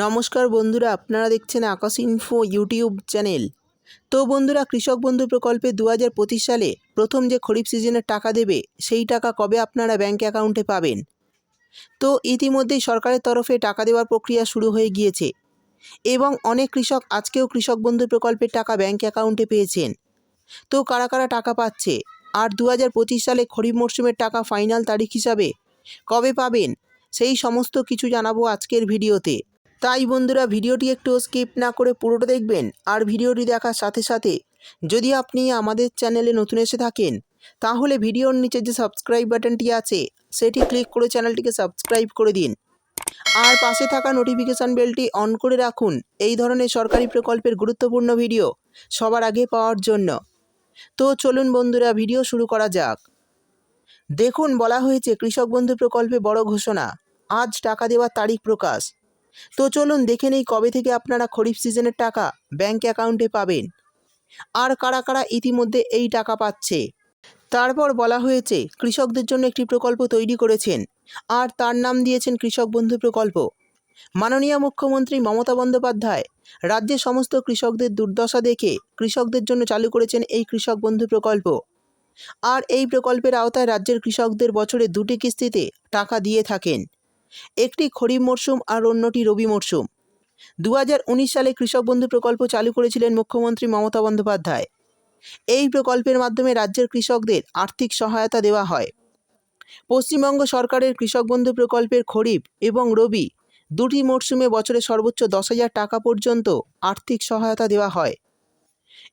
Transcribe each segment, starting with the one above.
নমস্কার বন্ধুরা, আপনারা দেখছেন আকাশ ইনফো ইউটিউব চ্যানেল। তো বন্ধুরা, কৃষক বন্ধু প্রকল্পে দু হাজার পঁচিশ সালে প্রথম যে খরিফ সিজনের টাকা দেবে, সেই টাকা কবে আপনারা ব্যাঙ্ক অ্যাকাউন্টে পাবেন? তো ইতিমধ্যেই সরকারের তরফে টাকা দেওয়ার প্রক্রিয়া শুরু হয়ে গিয়েছে এবং অনেক কৃষক, আজকেও কৃষক বন্ধু প্রকল্পের টাকা ব্যাঙ্ক অ্যাকাউন্টে পেয়েছেন। তো কারা কারা টাকা পাচ্ছে? আর দু হাজার পঁচিশ সালে খরিফ মরশুমের টাকা ফাইনাল তারিখ হিসাবে কবে পাবেন? সেই সমস্ত কিছু জানাব আজকের ভিডিওতে। তাই বন্ধুরা ভিডিওটি একটু স্কিপ না করে পুরোটা দেখবেন আর ভিডিওটি দেখার সাথে সাথে যদি আপনি আমাদের চ্যানেলে নতুন এসে থাকেন, তাহলে ভিডিওর নিচে যে সাবস্ক্রাইব বাটনটি আছে, সেটি ক্লিক করে চ্যানেলটিকে সাবস্ক্রাইব করে দিন। আর পাশে থাকা নোটিফিকেশান বেলটি অন করে রাখুন। এই ধরনের সরকারি প্রকল্পের গুরুত্বপূর্ণ ভিডিও সবার আগে পাওয়ার জন্য। তো চলুন বন্ধুরা, ভিডিও শুরু করা যাক। দেখুন, বলা হয়েছে কৃষক বন্ধু প্রকল্পে বড় ঘোষণা। আজ টাকা দেওয়ার তারিখ প্রকাশ। তো চলুন দেখে নেই কবে থেকে আপনারা খরিফ সিজনের টাকা ব্যাঙ্ক অ্যাকাউন্টে পাবেন। আর কারা কারা ইতিমধ্যে এই টাকা পাচ্ছে? তারপর বলা হয়েছে, কৃষকদের জন্য একটি প্রকল্প তৈরি করেছেন। আর তার নাম দিয়েছেন কৃষক বন্ধু প্রকল্প। মাননীয় মুখ্যমন্ত্রী মমতা বন্দ্যোপাধ্যায়, রাজ্যের সমস্ত কৃষকদের দুর্দশা দেখে কৃষকদের জন্য চালু করেছেন এই কৃষক বন্ধু প্রকল্প। আর এই প্রকল্পের আওতায় রাজ্যের কৃষকদের বছরে দুটি কিস্তিতে টাকা দিয়ে থাকেন। একটি খরিফ মরশুম আর অন্যটি রবি মরশুম। দু হাজার উনিশ সালে কৃষক বন্ধু প্রকল্প চালু করেছিলেন মুখ্যমন্ত্রী মমতা বন্দ্যোপাধ্যায়। এই প্রকল্পের মাধ্যমে রাজ্যের কৃষকদের আর্থিক সহায়তা দেওয়া হয়। পশ্চিমবঙ্গ সরকারের কৃষক বন্ধু প্রকল্পের খরিফ এবং রবি দুটি মরশুমে বছরে সর্বোচ্চ দশ হাজার টাকা পর্যন্ত আর্থিক সহায়তা দেওয়া হয়।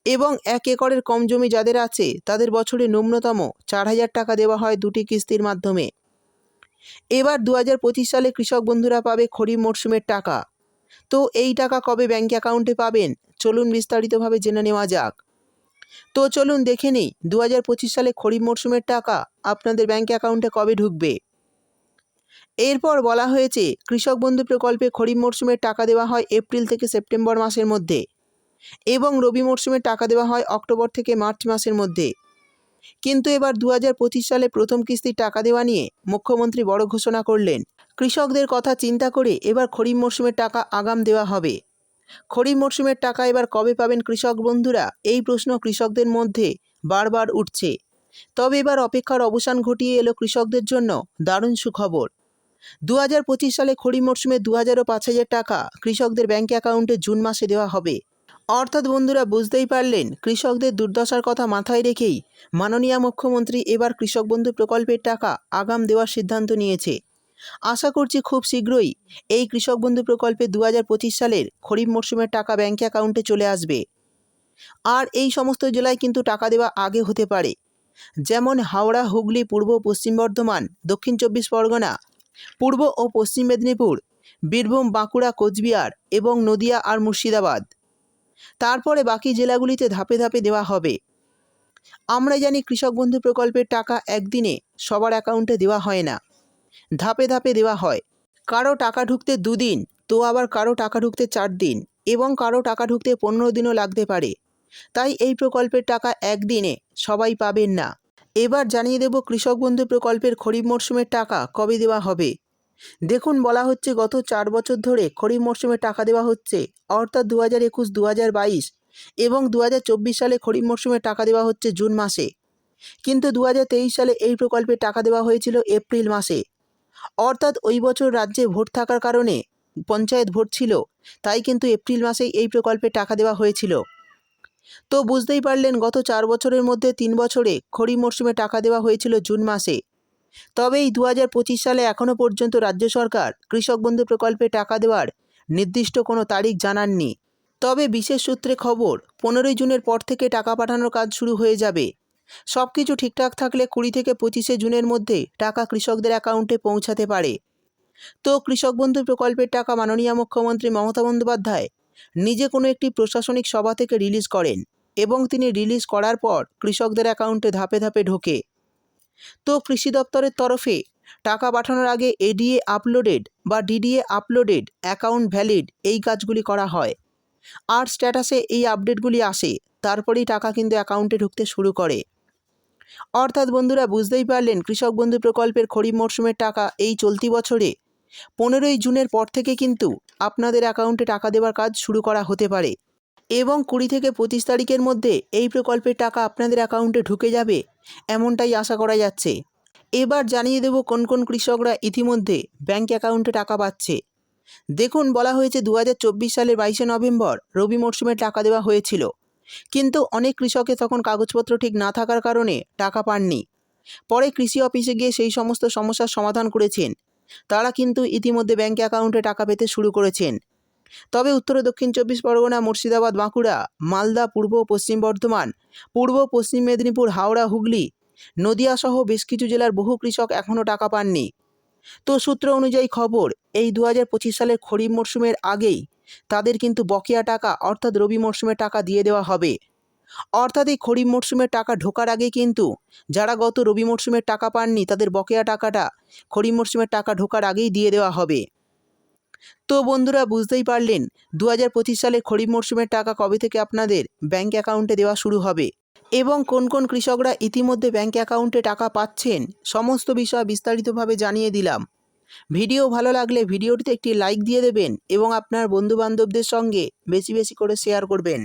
এবং এক একরের কম জমি যাদের আছে তাদের বছরে ন্যূনতম চার হাজার টাকা দেওয়া হয় দুটি কিস্তির মাধ্যমে। এবার দু হাজার পঁচিশ সালে কৃষক বন্ধুরা পাবে খরিফ মরশুমের টাকা। তো এই টাকা কবে ব্যাঙ্ক অ্যাকাউন্টে পাবেন? চলুন বিস্তারিতভাবে জেনে নেওয়া যাক। তো চলুন দেখে নিই দু হাজার পঁচিশ সালে খরিফ মরশুমের টাকা আপনাদের ব্যাঙ্ক অ্যাকাউন্টে কবে ঢুকবে? এরপর বলা হয়েছে, কৃষক বন্ধু প্রকল্পে খরিফ মরশুমের টাকা দেওয়া হয় এপ্রিল থেকে সেপ্টেম্বর মাসের মধ্যে এবং রবি মরশুমের টাকা দেওয়া হয় অক্টোবর থেকে মার্চ মাসের মধ্যে। কিন্তু এবার দু হাজার পঁচিশ সালে প্রথম কিস্তির টাকা দেওয়া নিয়ে মুখ্যমন্ত্রী বড় ঘোষণা করলেন। কৃষকদের কথা চিন্তা করে এবার খরিফ মরশুমের টাকা আগাম দেওয়া হবে। খরিফ মরশুমের টাকা এবার কবে পাবেন কৃষক বন্ধুরা? এই প্রশ্ন কৃষকদের মধ্যে বারবার উঠছে। তবে এবার অপেক্ষার অবসান ঘটিয়ে এলো কৃষকদের জন্য দারুণ সুখবর। দু হাজার পঁচিশ সালে খরিফ মরশুমে দু হাজার পাঁচ হাজার টাকা কৃষকদের ব্যাঙ্ক অ্যাকাউন্টে জুন মাসে দেওয়া হবে। অর্থাৎ বন্ধুরা বুঝতেই পারলেন, কৃষকদের দুর্দশার কথা মাথায় রেখেই মাননীয় মুখ্যমন্ত্রী এবার কৃষক বন্ধু প্রকল্পের টাকা আগাম দেওয়ার সিদ্ধান্ত নিয়েছে। আশা করছি খুব শীঘ্রই এই কৃষক বন্ধু প্রকল্পে দু হাজার পঁচিশ সালের খরিফ মরশুমের টাকা ব্যাঙ্ক অ্যাকাউন্টে চলে আসবে। আর এই সমস্ত জেলায় কিন্তু টাকা দেওয়া আগে হতে পারে। যেমন হাওড়া, হুগলি, পূর্ব পশ্চিম বর্ধমান, দক্ষিণ চব্বিশ পরগনা, পূর্ব ও পশ্চিম মেদিনীপুর, বীরভূম, বাঁকুড়া, কোচবিহার এবং নদিয়া আর মুর্শিদাবাদ। তারপরে বাকি জেলাগুলিতে ধাপে ধাপে দেওয়া হবে। আমরা জানি কৃষক বন্ধু প্রকল্পের টাকা একদিনে সবার অ্যাকাউন্টে দেওয়া হয় না। ধাপে ধাপে দেওয়া হয়। কারও টাকা ঢুকতে দুদিন, তো আবার কারও টাকা ঢুকতে চার দিন এবং কারও টাকা ঢুকতে পনেরো দিনও লাগতে পারে। তাই এই প্রকল্পের টাকা একদিনে সবাই পাবেন না। এবার জানিয়ে দেব কৃষক বন্ধু প্রকল্পের খরিফ মরশুমের টাকা কবে দেওয়া হবে। দেখুন, বলা হচ্ছে গত চার বছর ধরে খরিফ মরশুমে টাকা দেওয়া হচ্ছে, অর্থাৎ দু হাজার একুশ দু হাজার বাইশ এবং দু হাজার চব্বিশ সালে খরিফ মরশুমে টাকা দেওয়া হচ্ছে জুন মাসে। কিন্তু দু হাজার তেইশ সালে এই প্রকল্পে টাকা দেওয়া হয়েছিল এপ্রিল মাসে। অর্থাৎ ওই বছর রাজ্যে ভোট থাকার কারণে পঞ্চায়েত ভোট ছিল, তাই কিন্তু এপ্রিল মাসেই এই প্রকল্পে টাকা দেওয়া হয়েছিল। তো বুঝতেই পারলেন, গত চার বছরের মধ্যে তিন বছরে খরিফ মরশুমে টাকা দেওয়া হয়েছিল জুন মাসে। তবে এই দু হাজার পঁচিশ সালে এখনও পর্যন্ত রাজ্য সরকার কৃষক বন্ধু প্রকল্পে টাকা দেওয়ার নির্দিষ্ট কোনো তারিখ জানাননি। তবে বিশেষ সূত্রে খবর, পনেরোই জুনের পর থেকে টাকা পাঠানোর কাজ শুরু হয়ে যাবে। সব কিছু ঠিকঠাক থাকলে কুড়ি থেকে পঁচিশে জুনের মধ্যে টাকা কৃষকদের অ্যাকাউন্টে পৌঁছাতে পারে। তো কৃষক বন্ধু প্রকল্পের টাকা মাননীয় মুখ্যমন্ত্রী মমতা বন্দ্যোপাধ্যায় নিজে কোনো একটি প্রশাসনিক সভা থেকে রিলিজ করেন এবং তিনি রিলিজ করার পর কৃষকদের অ্যাকাউন্টে ধাপে ধাপে ঢোকে। তো কৃষি দপ্তরের তরফে টাকা পাঠানোর আগে এডিএ আপলোডেড বা ডিডিএ আপলোডেড অ্যাকাউন্ট ভ্যালিড এই কাজগুলি করা হয়। আর স্ট্যাটাসে এই আপডেটগুলি আসে, তারপরেই টাকা কিন্তু অ্যাকাউন্টে ঢুকতে শুরু করে। অর্থাৎ বন্ধুরা, বুঝতেই পারলেন কৃষক বন্ধু প্রকল্পের খরিফ মরশুমের টাকা এই চলতি বছরে পনেরোই জুনের পর থেকে কিন্তু আপনাদের অ্যাকাউন্টে টাকা দেওয়ার কাজ শুরু করা হতে পারে। এবং কুড়ি থেকে পঁচিশ তারিখের মধ্যে এই প্রকল্পের টাকা আপনাদের অ্যাকাউন্টে ঢুকে যাবে, এমনটাই আশা করা যাচ্ছে। এবার জানিয়ে দেব কোন কোন কৃষকরা ইতিমধ্যে ব্যাঙ্ক অ্যাকাউন্টে টাকা পাচ্ছে। দেখুন, বলা হয়েছে দু হাজার চব্বিশ সালের বাইশে নভেম্বর রবি মরশুমে টাকা দেওয়া হয়েছিল। কিন্তু অনেক কৃষকে তখন কাগজপত্র ঠিক না থাকার কারণে টাকা পাননি। পরে কৃষি অফিসে গিয়ে সেই সমস্ত সমস্যার সমাধান করেছেন। তারা কিন্তু ইতিমধ্যে ব্যাঙ্ক অ্যাকাউন্টে টাকা পেতে শুরু করেছেন। তবে উত্তর দক্ষিণ চব্বিশ পরগনা, মুর্শিদাবাদ, বাঁকুড়া, মালদা, পূর্ব পশ্চিম বর্ধমান, পূর্ব পশ্চিম মেদিনীপুর, হাওড়া, হুগলি, নদিয়া সহ বেশ কিছু জেলার বহু কৃষক এখনও টাকা পাননি। তো সূত্র অনুযায়ী খবর, এই দু হাজার পঁচিশ সালের খরিফ মরশুমের আগেই তাদের কিন্তু বকেয়া টাকা অর্থাৎ রবি মরশুমের টাকা দিয়ে দেওয়া হবে। অর্থাৎ এই খরিফ মরশুমের টাকা ঢোকার আগে কিন্তু যারা গত রবি মরশুমের টাকা পাননি, তাদের বকেয়া টাকাটা খরিফ মরশুমের টাকা ঢোকার আগেই দিয়ে দেওয়া হবে। তো বন্ধুরা বুঝতেই পারলেন দু হাজার পঁচিশ সালে খরিফ মরশুমের টাকা কবে থেকে আপনাদের ব্যাঙ্ক অ্যাকাউন্টে দেওয়া শুরু হবে? এবং কোন কোন কৃষকরা ইতিমধ্যে ব্যাঙ্ক অ্যাকাউন্টে টাকা পাচ্ছেন, সমস্ত বিষয় বিস্তারিতভাবে জানিয়ে দিলাম। ভিডিও ভালো লাগলে ভিডিওটিতে একটি লাইক দিয়ে দেবেন এবং আপনার বন্ধুবান্ধবদের সঙ্গে বেশি বেশি করে শেয়ার করবেন।